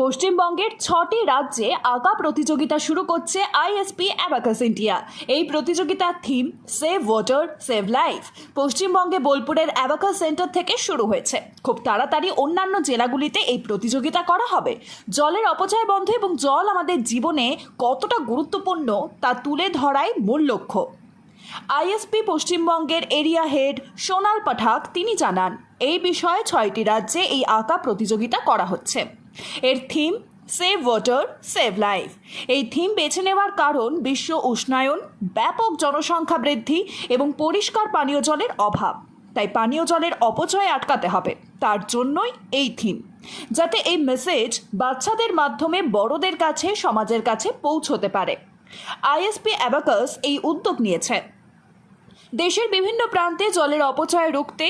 পশ্চিমবঙ্গের ছটি রাজ্যে আঁকা প্রতিযোগিতা শুরু করছে আইএসপি অ্যাবাকাস ইন্ডিয়া এই প্রতিযোগিতার theme save water save life পশ্চিমবঙ্গে বোলপুরের অ্যাবাকাস সেন্টার থেকে শুরু হয়েছে। খুব তাড়াতাড়ি অন্যান্য জেলাগুলিতে এই প্রতিযোগিতা করা হবে। জলের অপচয় বন্ধ এবং জল আমাদের জীবনে কতটা গুরুত্বপূর্ণ তা তুলে ধরাই মূল লক্ষ্য। আইএসপি পশ্চিমবঙ্গের এরিয়া হেড সোনাল পাঠাক তিনি জানান, এই বিষয়ে ছয়টি রাজ্যে এই আঁকা প্রতিযোগিতা করা হচ্ছে। এর theme save water save life এই থিম বেছে নেওয়ার কারণ বিশ্ব উষ্ণায়ন, ব্যাপক জনসংখ্যা বৃদ্ধি এবং পরিষ্কার পানীয় জলের অভাব। তাই পানীয় জলের অপচয় আটকাতে হবে। তার জন্যই এই থিম যাতে এই মেসেজ বাচ্চাদের মাধ্যমে, বড়দের কাছে, সমাজের কাছে পৌঁছতে পারে। আইএসপি অ্যাবাকাস এই উদ্যোগ নিয়েছে। দেশের বিভিন্ন প্রান্তে জলের অপচয় রুখতে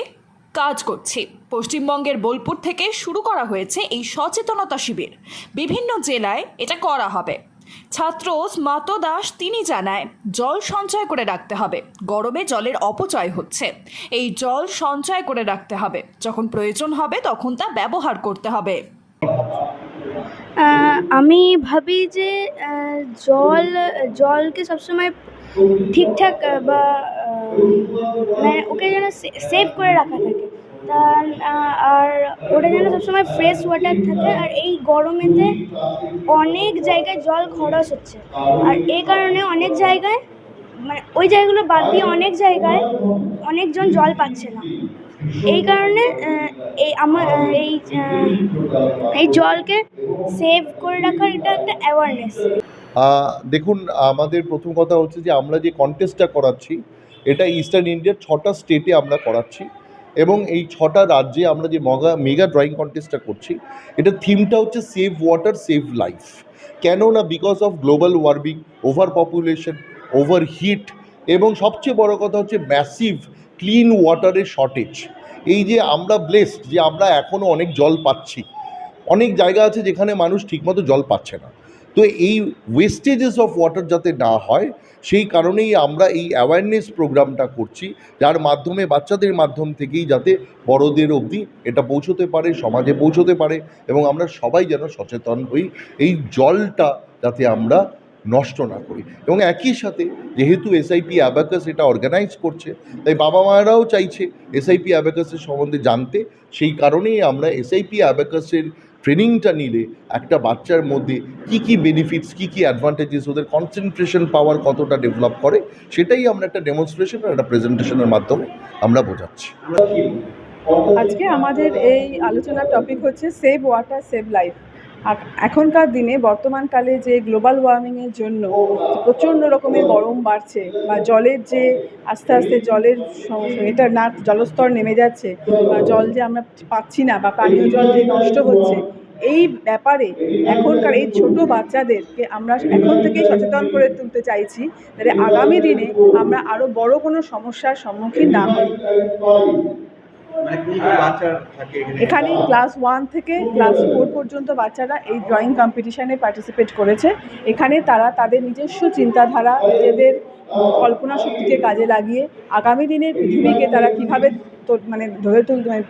কাজ করছি। পশ্চিমবঙ্গের বোলপুর থেকে শুরু করা হয়েছে এই সচেতনতা শিবির। বিভিন্ন জেলায় এটা করা হবে। ছাত্র স্মাত দাস তিনি জানায়, জল সঞ্চয় করে রাখতে হবে। গরমে জলের অপচয় হচ্ছে। এই জল সঞ্চয় করে রাখতে হবে। যখন প্রয়োজন হবে তখন তা ব্যবহার করতে হবে। আমি ভাবি যে জল, জলকে সবসময় ঠিকঠাক বা মানে ওকে যেন সেভ করে রাখা থাকে। আর ওটা যেন সবসময় ফ্রেশ ওয়াটার থাকে, আর এই গরমেতে অনেক জায়গায় জল খরচ হচ্ছে। আর এই কারণে অনেক জায়গায় মানে ওই জায়গাগুলো বাদ দিয়ে অনেক জায়গায় অনেকজন জল পাচ্ছে না। এই কারণে এই আমার এই এই জলকে সেভ করে রাখার এটা একটা অ্যাওয়ারনেস দেখুন, আমাদের প্রথম কথা হচ্ছে যে আমরা যে কন্টেস্টটা করাচ্ছি, এটা ইস্টার্ন ইন্ডিয়ার ছটা স্টেটে আমরা করাচ্ছি। এবং এই ছটা রাজ্যে আমরা যে মগা, মেগা ড্রয়িং কন্টেস্টটা করছি, এটা থিমটা হচ্ছে সেভ ওয়াটার সেভ লাইফ কেন না because of global warming over population over heat এবং সবচেয়ে বড় কথা হচ্ছে ম্যাসিভ ক্লিন ওয়াটারের শর্টেজ এই যে আমরা ব্লেসড যে আমরা এখনও অনেক জল পাচ্ছি। অনেক জায়গা আছে যেখানে মানুষ ঠিকমতো জল পাচ্ছে না। তো এই ওয়েস্টেজেস অফ ওয়াটার যাতে না হয়, সেই কারণেই আমরা এই অ্যাওয়ারনেস প্রোগ্রামটা করছি, যার মাধ্যমে বাচ্চাদের মাধ্যম থেকেই যাতে বড়দের অবধি এটা পৌঁছতে পারে, সমাজে পৌঁছতে পারে, এবং আমরা সবাই যেন সচেতন হই, এই জলটা যাতে আমরা নষ্ট না করি। এবং একই সাথে যেহেতু এসআইপি অ্যাবাকাস এটা অর্গানাইজ করছে, তাই বাবা মায়েরাও চাইছে এসআইপি অ্যাবাকাসের সম্বন্ধে জানতে, সেই কারণেই আমরা এসআইপি অ্যাবাকাসের ট্রেনিংটা নিলে একটা বাচ্চার মধ্যে কি কি বেনিফিটস কি কি অ্যাডভান্টেজেস ওদের কনসেন্ট্রেশন পাওয়ার কতটা ডেভেলপ করে, সেটাই আমরা একটা ডেমনস্ট্রেশন আর একটা প্রেজেন্টেশনের মাধ্যমে আমরা বোঝাচ্ছি। আজকে আমাদের এই আলোচনার টপিক হচ্ছে সেভ ওয়াটার সেভ লাইফ এখনকার দিনে বর্তমানকালে যে গ্লোবাল ওয়ার্মিংয়ের জন্য প্রচণ্ড রকমের গরম বাড়ছে বা জলের যে আস্তে আস্তে জলের এটা না জলস্তর নেমে যাচ্ছে বা জল যে আমরা পাচ্ছি না বা পানীয় জল যে নষ্ট হচ্ছে, এই ব্যাপারে এখনকার এই ছোট বাচ্চাদেরকে আমরা এখন থেকেই সচেতন করে তুলতে চাইছি যাতে আগামী দিনে আমরা আরও বড় কোনো সমস্যার সম্মুখীন না হই। থাকে এখানে? এখানে ক্লাস ওয়ান থেকে ক্লাস ফোর পর্যন্ত বাচ্চারা এই ড্রয়িং কম্পিটিশানে পার্টিসিপেট করেছে। এখানে তারা তাদের নিজস্ব চিন্তাধারা নিজেদের কল্পনা শক্তিকে কাজে লাগিয়ে আগামী দিনের পৃথিবীকে তারা কীভাবে তো- মানে ধরে তুলতে মানে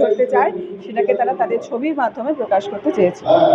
ধরতে চায় সেটাকে তারা তাদের ছবির মাধ্যমে প্রকাশ করতে চেয়েছে।